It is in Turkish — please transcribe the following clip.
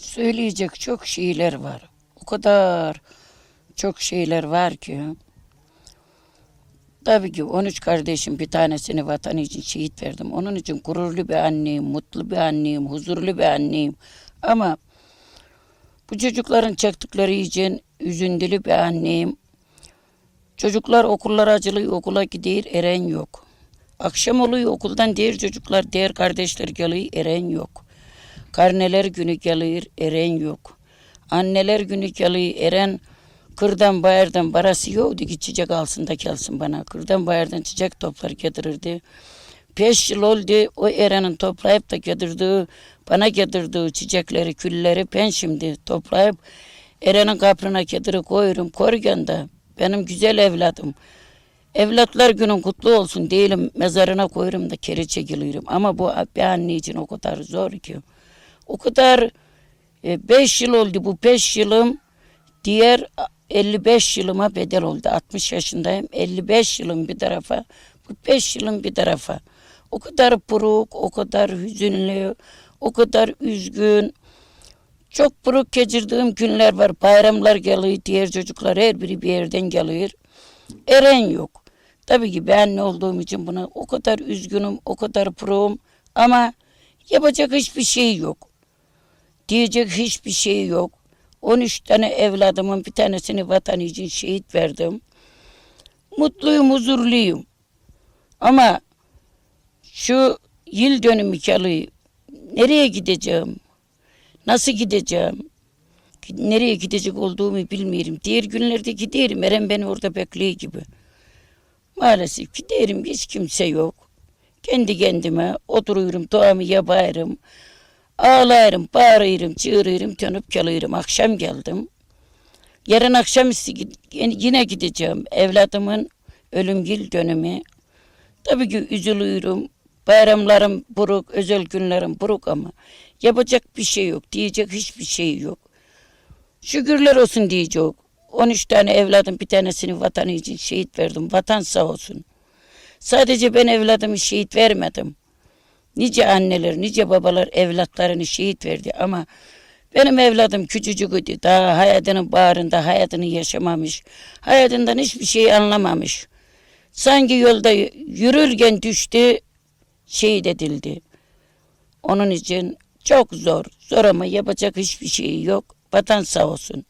Söyleyecek çok şeyler var. O kadar çok şeyler var ki. Tabii ki 13 kardeşim bir tanesini vatan için şehit verdim. Onun için gururlu bir anneyim, mutlu bir anneyim, huzurlu bir anneyim. Ama bu çocukların çektikleri için üzüntülü bir anneyim. Çocuklar okullara acılıyor, okula gidiyor, eren yok. Akşam oluyor okuldan diğer çocuklar, diğer kardeşler geliyor, eren yok. Karneler günü geliyor, eren yok. Anneler günü geliyor, eren kırdan bayırdan parası yoktu ki çiçek alsın da gelsin bana. Kırdan bayırdan çiçek toplar getirirdi. Beş yıl oldu o erenin toplayıp da getirdiği, bana getirdiği çiçekleri, külleri ben şimdi toplayıp erenin kaprına getirip koyuyorum. Korgen de benim güzel evladım. Evlatlar günün kutlu olsun değilim mezarına koyuyorum da kere çekiliyorum. Ama bu bir anne için o kadar zor ki. O kadar e, beş yıl oldu bu beş yılım diğer 55 yılıma bedel oldu. 60 yaşındayım. 55 yılım bir tarafa. Bu 5 yılım bir tarafa. O kadar buruk, o kadar hüzünlü, o kadar üzgün. Çok buruk geçirdiğim günler var. Bayramlar geliyor, diğer çocuklar her biri bir yerden geliyor. Eren yok. Tabii ki ben ne olduğum için buna o kadar üzgünüm, o kadar buruğum. Ama yapacak hiçbir şey yok. Diyecek hiçbir şey yok. 13 tane evladımın bir tanesini vatan için şehit verdim. Mutluyum, huzurluyum. Ama şu yıl dönümü kalıyor. Nereye gideceğim? Nasıl gideceğim? Nereye gidecek olduğumu bilmiyorum. Diğer günlerde giderim. Eren beni orada bekliyor gibi. Maalesef giderim. Hiç kimse yok. Kendi kendime oturuyorum, duamı yaparım. Ağlarım, bağırıyorum, çığırıyorum, dönüp geliyorum. Akşam geldim. Yarın gid- yine gideceğim. Evladımın ölüm yıl dönümü. Tabii ki üzülüyorum. Bayramlarım buruk, özel günlerim buruk ama yapacak bir şey yok. Diyecek hiçbir şey yok. Şükürler olsun diyecek. 13 tane evladım bir tanesini vatanı için şehit verdim. Vatan sağ olsun. Sadece ben evladımı şehit vermedim. Nice anneler, nice babalar evlatlarını şehit verdi ama benim evladım küçücüktü. Daha hayatının bağrında hayatını yaşamamış. Hayatından hiçbir şey anlamamış. Sanki yolda yürürken düştü, şehit edildi. Onun için çok zor. Zor ama yapacak hiçbir şey yok. Vatan sağ olsun.